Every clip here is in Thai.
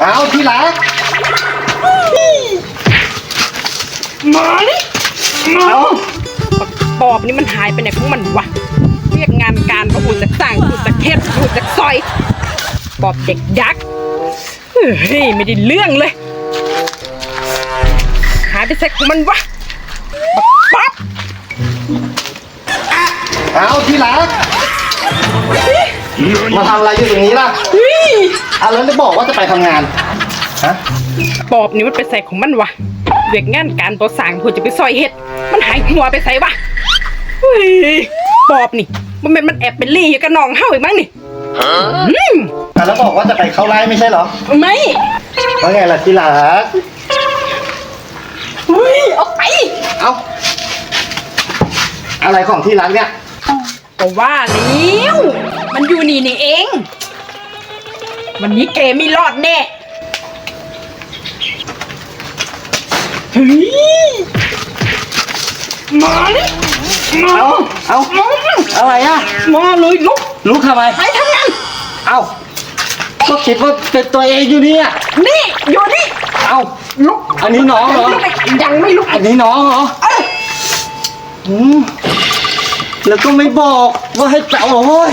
เอาที่รักมานี่เอาปอบนี่มันหายไปไหนของมันวะ เรียกงานการประอุดจากสร้างอุดจากเทศอุดจากซอย ปอบเด็กยักษ์เฮ้ยไม่ได้เรื่องเลย หายไปเซ็กของมันวะบักป๊อบเอาที่รัก มาทำอะไรอยู่ตรงนี้ล่ะเฮ้ยอะแล้วได้บอกว่าจะไปทำงาน ฮะ ปอบนี่มันไปใส่ของมันวะเรียกงานการตัวสร้างเพื่อจะไปซอยเห็ด มันหายหัวไปใส่วะเฮ้ยปอบนี่ มันเป็นมันแอบเป็นลี่อยู่กับน้องเฮาอีกมั้งนี่อืมอะแล้วบอกว่าจะไปเข้าไร่ไม่ใช่เหรอไม่ว่าไงล่ะที่รักเฮ้ยออกไป เอาอะไรของที่รักเนี่ยก็ว่าแล้ว มันอยู่นี่นี่เอง วันนี้แกไม่รอดแน่เฮ้ยมาดิมาเอาเอาอะไรอะมาเลยลุกลุกทำไมไปทำงานเอาก็คิดว่าเป็นตัวเองอยู่เนี่ยนี่อยู่นี่เอาลุกอันนี้น้องเหรอยังไม่ยังไม่ลุกอันนี้น้องเหรอเอ้ยอืมแล้วก็ไม่บอกว่าให้จับโอ้ย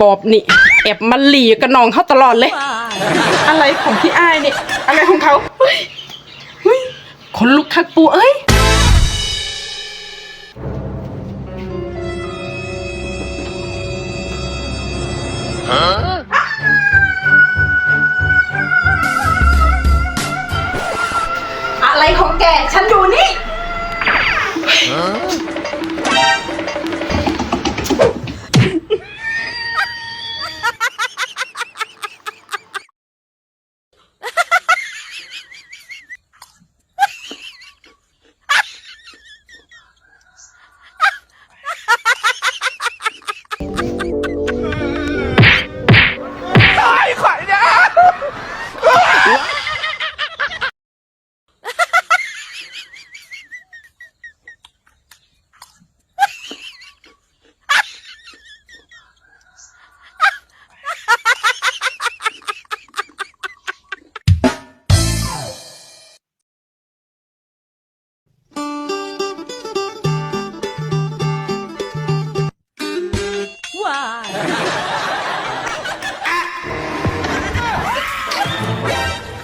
ปอบนี่แอบมาหลีกับน้องเขาตลอดเลย อะไรของพี่อ้ายนี่ อะไรของเขาเฮ้ยเฮ้ยคนลุกคักปูเอ้ย อะไรของแก ฉันอยู่นี่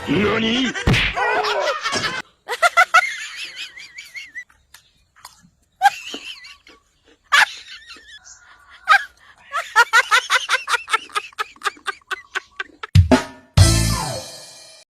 何？